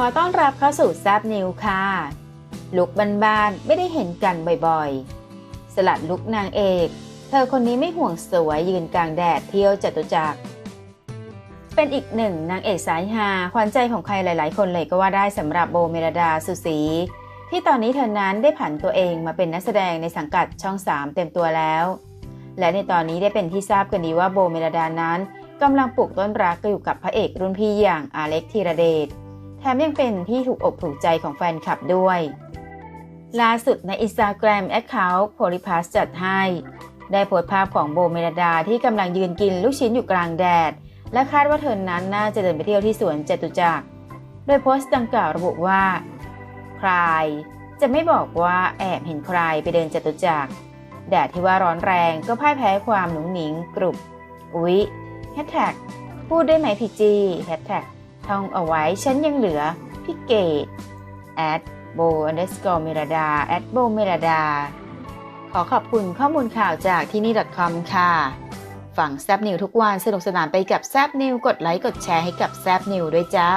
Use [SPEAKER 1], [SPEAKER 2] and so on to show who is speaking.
[SPEAKER 1] ขอต้อนรับเข้าสู่แซบนิวค่ะ ลุกบ้านๆไม่ได้เห็นกันบ่อยๆ สลัดลุกนางเอก เธอคนนี้ไม่ห่วงสวยยืนกลางแดดเที่ยวจตุจักร เป็นอีกหนึ่งนางเอกสายฮาขวัญใจของใครหลายๆ คนเลยก็ว่าได้สำหรับโบเมลดาสุสี ที่ตอนนี้เธอนั้นได้ผันตัวเองมาเป็นนักแสดงในสังกัดช่อง 3 เต็มตัวแล้ว และในตอนนี้ได้เป็นที่ทราบกันดีว่าโบเมลดานั้นกำลังปลูกต้นรักอยู่กับพระเอกรุ่นพี่อย่างอาเล็กธีรเดช แถมยังเป็นที่ถูกอกถูกใจของแฟนคลับด้วย ล่าสุดในอินสตาแกรมแอคเคาท์โพลิพัสจัดให้ ได้โพสต์ภาพของโบเมลดาที่กำลังยืนกินลูกชิ้นอยู่กลางแดด และคาดว่าเธอนั้นน่าจะเดินไปเที่ยวที่สวนจตุจักร โดยโพสต์ดังกล่าวระบุว่า ใคร จะไม่บอกว่าแอบเห็นใครไปเดินจตุจักรแดดที่ว่าร้อนแรงก็พ่ายแพ้ความหนุ่งหนิงกรุบอุ๊ยแฮชแท็กพูดได้ไหมพี่จีแฮชแท็ก ท่องเอาไว้ฉันยังเหลือพี่เกดแอดโบ underscore เมรดาแอดโบเมรดา ขอขอบคุณข้อมูลข่าวจากที่นี่ .com ค่ะ ฝั่งแซบนิวทุกวันสนุกสนานไปกับแซบนิวกดไลค์กดแชร์ให้กับแซบนิวด้วยจ้า